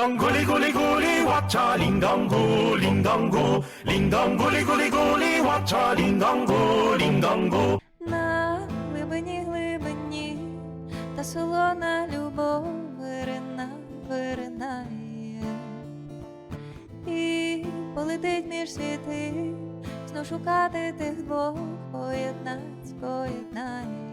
dong guli guli guli watcha ling dong go ling dong go ling dong guli guli guli watcha ling dong go ling dong go На глибині глибині та солона любов вирина виринає. І полетить між світи, знов шукати тих двох поєднать, поєднає.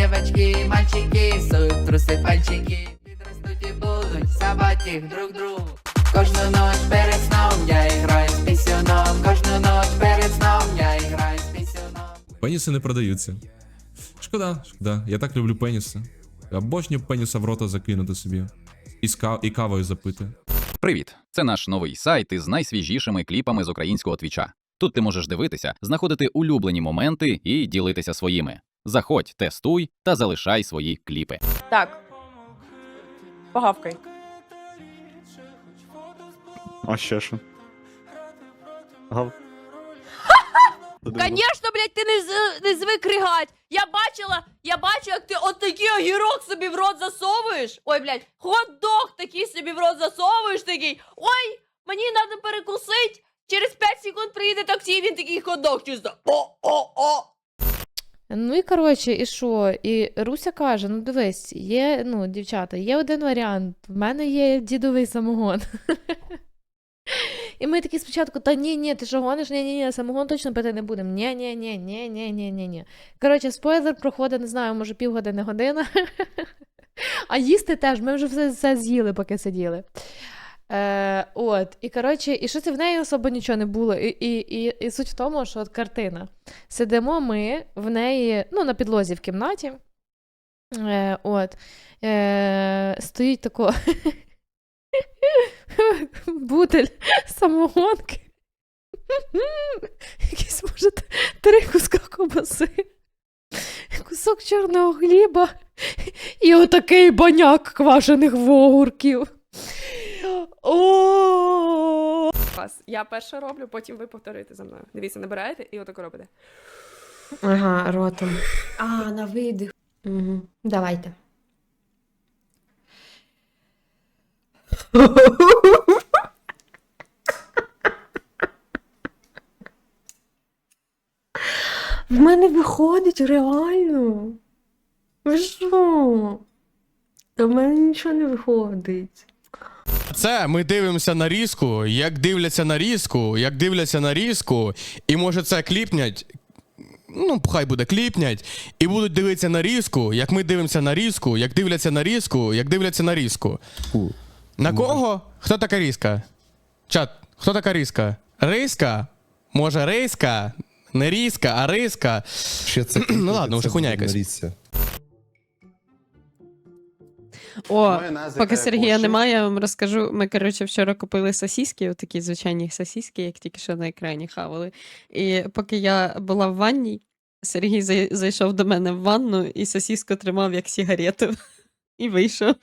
Девочки, мальчики, суют труси пальчики Підростуть і будуть савати їх друг другу Кожну ніч перед сном я граю з пісюном Кожну ніч перед сном я граю з пісюном Пеніси не продаються. Шкода, шкода. Я так люблю пеніси. Обожнюю пеніса в рота закинути собі. І, з ка- і кавою запити. Привіт! Це наш новий сайт із найсвіжішими кліпами з українського твіча. Тут ти можеш дивитися, знаходити улюблені моменти і ділитися своїми. Заходь, тестуй та залишай свої кліпи. Так. Погавкай. А ще що? Гав. Конечно, блядь, ти не, з- не звик ригать. Я бачила, я бачу, як ти от такий огірок собі в рот засовуєш. Ой, блядь, хот-дог такий собі в рот засовуєш такий. Ой, мені треба перекусить. Через 5 секунд приїде таксі, і він такий хот-дог чисто. О-о-о. Ну і коротше, і що? І Руся каже: ну дивись, є, ну, дівчата, є один варіант. В мене є дідовий самогон. І ми такі спочатку, та ні, ні, ти що гониш? Ні, ні, ні, самогон точно пити не будемо. Ні, ні, ні, ні, ні, ні, ні, ні. Коротше, спойлер проходить, не знаю, може півгодини година. А їсти теж, ми вже все, все з'їли, поки сиділи. Е, от, і коротше, і що в неї особо нічого не було. І, і, і, і суть в тому, що от картина. Сидимо ми в неї, ну, на підлозі в кімнаті. Е, от, е, стоїть тако бутель самогонки. Якісь, може, три куска ковбаси, кусок чорного хліба і отакий баняк квашених вогурків. О! Клас. Я перше роблю, потім ви повторите за мною. Дивіться, набираєте і отако робите. Ага, ротом. А, на видих. Угу. Давайте. В мене виходить реально. Ви що? Та в мене нічого не виходить. Це ми дивимося на різку, як дивляться на різку, як дивляться на різку, і може це кліпнять. Ну, хай буде кліпнять, і будуть дивитися на різку, як ми дивимося на різку, як дивляться на різку, як дивляться на різку. На кого? Хто така різка? Чат, хто така різка? Риска? Може, рейська? Не різка, а риска. Ще це Ну ладно, вже хуйня якась. О, поки Сергія немає, я вам розкажу. Ми, коротше, вчора купили сосіски, такі звичайні сосіски, як тільки що на екрані хавали. І поки я була в ванній, Сергій зай- зайшов до мене в ванну і сосіску тримав як сигарету. І вийшов.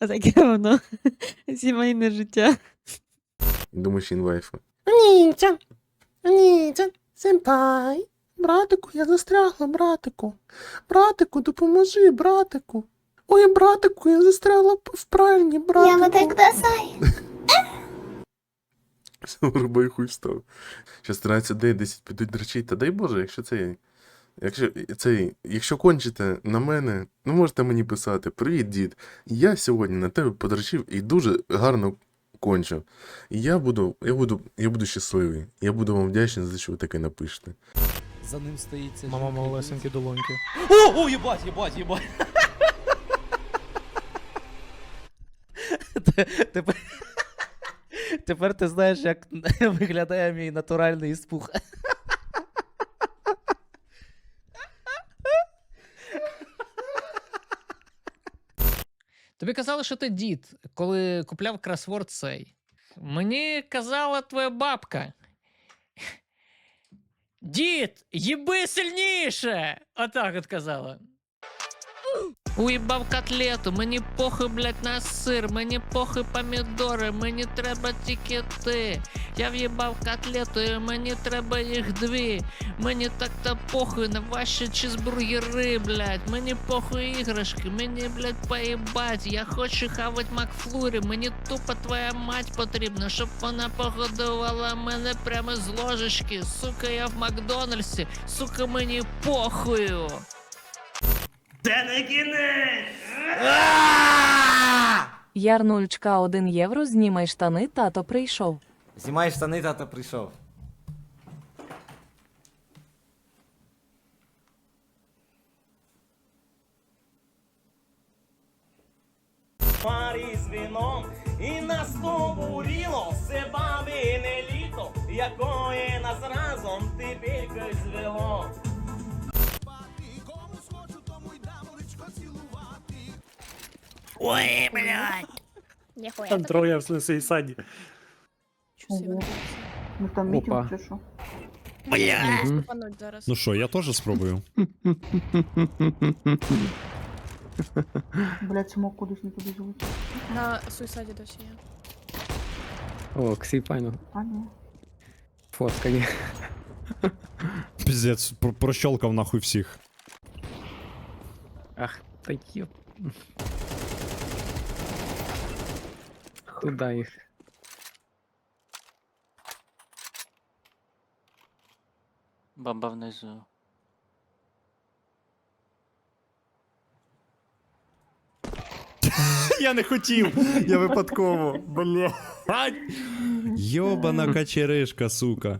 Отаке воно. Сімейне життя. Думаєш, інвайфа. Ніча, ніча, сенпай. Братику, я застрягла, братику. Братику, допоможи, братику. Ой, братику, я застрягла в пральні, братику. Рубай хуй встав. Щас 13 днів 10 підуть дрочить. Та дай Боже, якщо це. Якщо цей, якщо кончите на мене, ну можете мені писати: Привіт, дід. Я сьогодні на тебе подрочив і дуже гарно кончив. І я буду, я буду, я буду щасливий. Я буду вам вдячний за що ви таке напишете. За ним стоїть Мама малесенькі долоньки. О, о, єбать, єбать, єбать. Тепер, тепер ти знаєш, як виглядає мій натуральний спух. Тобі казали, що ти дід, коли купляв кросворд цей. Мені казала твоя бабка. Дід, їби сильніше! Отак от казала. Уїбав котлету, мені похуй, блядь, на сир, мені похуй помідори, мені треба тільки ти. Я в'їбав котлету, і мені треба їх дві. Мені так-то похуй на ваші чизбургери, блядь. Мені похуй іграшки, мені, блядь, поїбать. Я хочу хавать Макфлурі, мені тупо твоя мать потрібна, щоб вона погодувала мене прямо з ложечки. Сука, я в Макдональдсі, сука, мені похую. Ярнулечка 1 євро, знімай штани, тато прийшов. Знімай штани, тато прийшов. Ой, блядь! Там троє в смысле саді. Ну там Опа. чи що? Блядь! Ну що, я теж спробую. Блять, смог кудись не туди залетів. На суїсаді досі є. О, ксі файно. А ні. Фоткає. Піздець, про- прощолкав нахуй всіх. Ах, та йоп. Куда їх? Баба внизу. Я не хотів! Я випадково. Блядь. Йобана качеришка, сука.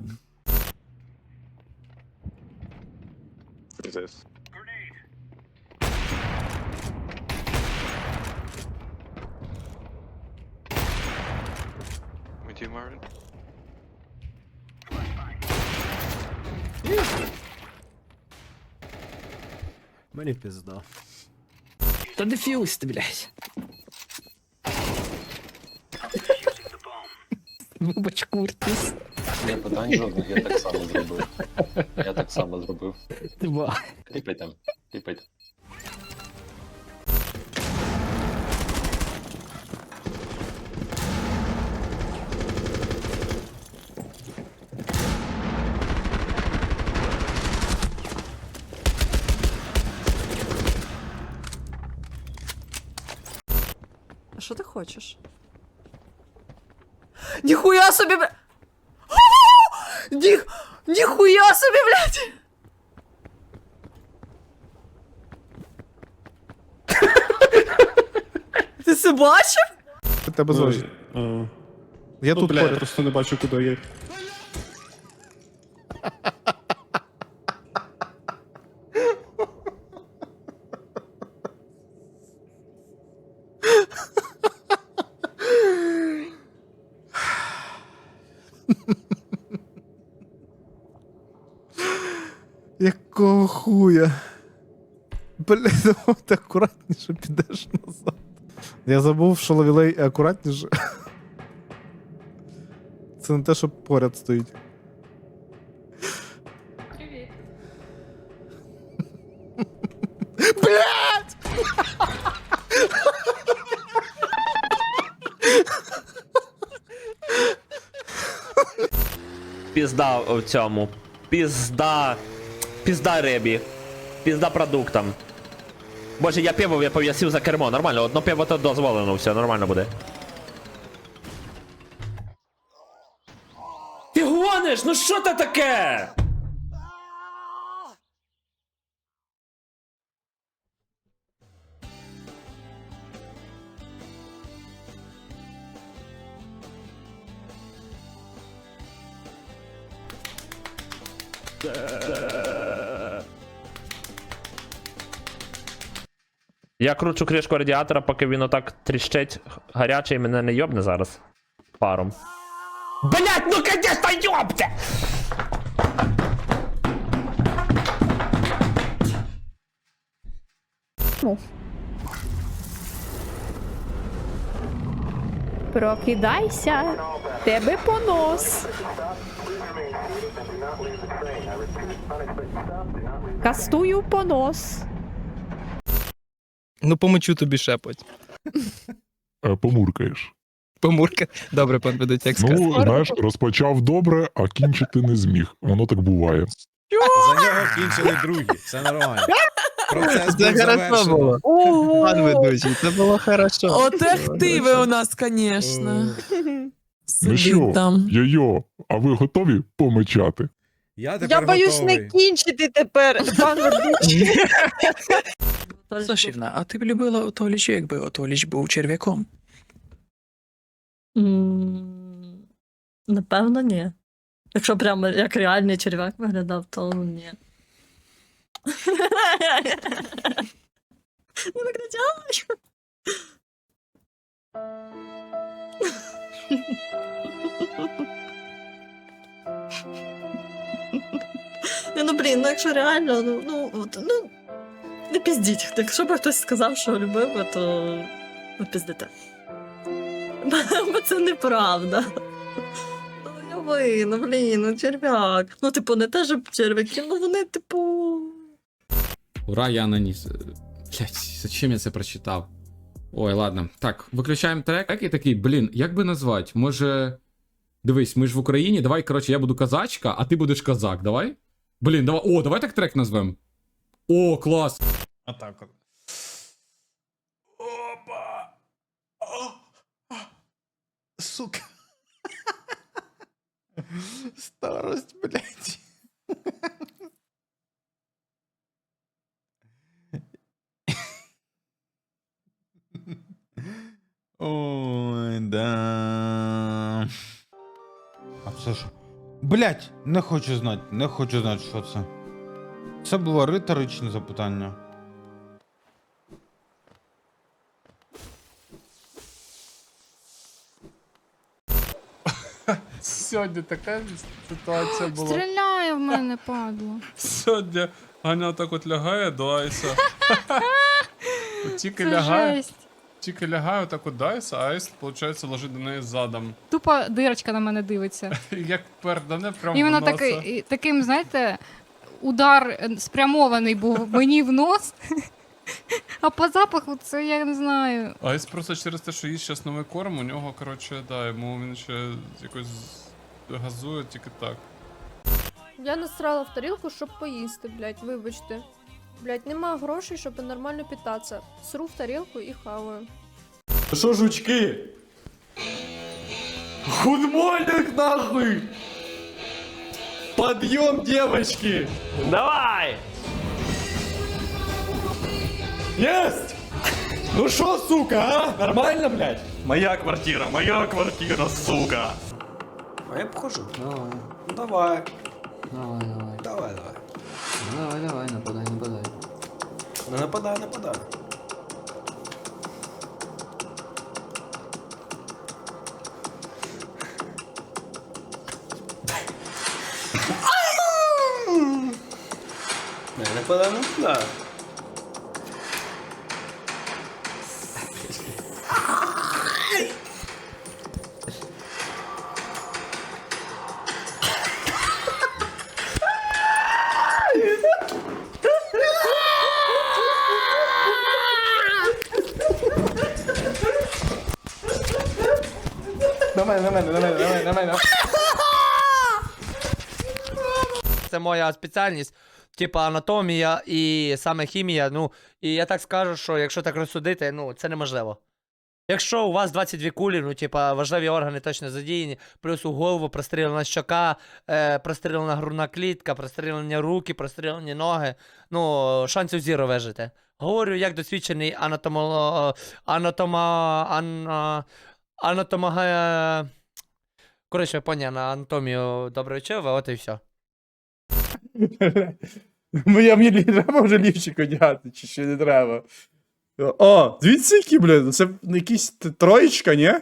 Мені пізда. Та дефюз ти, блядь. Вибач, Куртис. Не питань жодних, я так само зробив. Я так само зробив. Два. Кліпай там, що ти хочеш? Ніхуя собі, бля... Ніх... Ніхуя собі, блядь! Ти це бачив? Тебе зовсім. Я тут поряд. просто не бачу, куди є. Якого хуя? Давай ти акуратніше підеш назад. Я забув, що ловілей акуратніше. Це не те, що поряд стоїть. Блять! Пізда в цьому. Пізда. Пізда рибі. Пізда продуктам. Боже, я пиво я пов'ясив за кермо. Нормально, одно пиво то дозволено, все нормально буде. Ти гониш? Ну що це таке? Я кручу кришку радіатора, поки він отак тріщить гарячий, мене не йобне зараз. Паром. Блять, ну конечно йобте! Прокидайся, тебе понос. Кастую понос. Ну, помочу тобі шепоть. Помуркаєш. Помурка. Добре, пан ведуть, як сказати. Ну, знаєш, розпочав добре, а кінчити не зміг. Воно так буває. За нього кінчили другі, все нормально. Процес Це хорошо було. Пан ведучий, це було хорошо. активи у нас, звісно. Ну що, йо-йо, а ви готові помечати? Я тепер готовий. кінчити тепер, пан ведучий. Сашівна, а ти б любила Отоліч, якби Отоліч був черв'яком? Напевно, ні. Якщо прямо як реальний черв'як виглядав, то ні. Не викричай! Ну блін, ну якщо реально, ну, ну, от, ну не піздіть. Якщо б хтось сказав, що любив, то ви піздите. Бо це неправда. Ну, ви, ну блін, ну черв'як. Ну, типу, не те, щоб черв'яки, ну вони, типу. Ура, я наніс. Блять, зачем я це прочитав? Ой, ладно. Так, виключаємо трек і такий, блін, як би назвати? Може. Дивись, ми ж в Україні, давай, коротше, я буду казачка, а ти будеш казак, давай? Блін, давай. О, давай так трек назвем. О, клас. Отак от. Опа! О! А! Сука. Старость, блядь. Ой, да. А це ж. Блять, не хочу знати, не хочу знати, що це. Це було риторичне запитання. Сьогодні така ситуація була. Стріляє в мене, падло. Сьогодні Аня так от лягає до Айса. От Тільки Це лягає, жесть. тільки лягає так от до Айса, а Айс, виходить, лежить до неї задом. Тупо дирочка на мене дивиться. І Як пердане прямо Іменно в носа. такий, таким, знаєте, удар е, спрямований був мені в нос. А по запаху це я не знаю. Айс просто через те, що їсть зараз новий корм, у нього, коротше, да, йому він ще якось газує тільки так. Я насрала в тарілку, щоб поїсти, блядь, вибачте. Блядь, нема грошей, щоб нормально питатися. Сру в тарілку і хаваю. Що, жучки? Худмольник нахуй! Подъем, девочки! Давай! Есть! Ну шо, сука, а? Нормально, блядь? Моя квартира, моя квартира, сука! А я похожу. Давай. Давай. Давай, давай. Давай, давай. Давай, давай, нападай, нападай. Не нападай, нападай. Нападай, нападай. Мене, на мене, на мене, на мене, на мене. Це моя спеціальність, типа анатомія і саме хімія. Ну, і я так скажу, що якщо так розсудити, ну, це неможливо. Якщо у вас 22 кулі, ну, типа, важливі органи точно задіяні, плюс у голову прострілена щока, е, прострілена грудна клітка, прострілені руки, прострілені ноги, ну, шансів зіро вижити. Говорю, як досвідчений анатомо... анатома... ан... анатома... е, Коротше, поняв, на анатомію добре вчив, а от і все. Моя мені треба вже лівчик одягати, чи ще не треба. О, звідси які, блядь, це якісь троєчка, ні?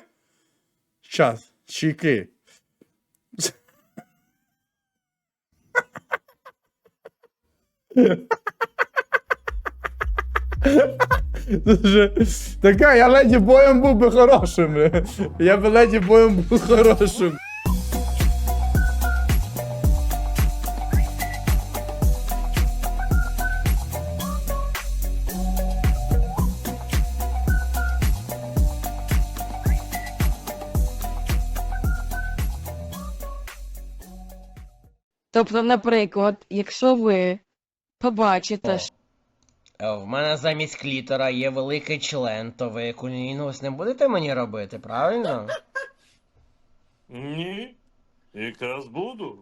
Щас, чеки. Ну, така, я леді боєм був би хорошим. Е. Я би леді боєм був хорошим. Тобто, наприклад, якщо ви побачите. що в мене замість клітора є великий член, то ви кунілінгус не будете мені робити, правильно? Ні. Якраз буду.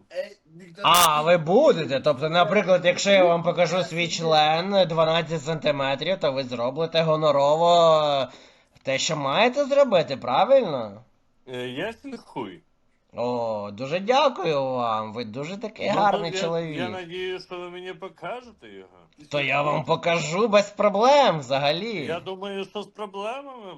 А, ви будете. Тобто, наприклад, якщо я вам покажу свій член 12 сантиметрів, то ви зробите гонорово е, те, що маєте зробити, правильно? Ясен хуй. О, дуже дякую вам. Ви дуже такий гарний чоловік. Я надію, що ви мені покажете його. То я вам покажу без проблем взагалі. Я думаю, що з проблемами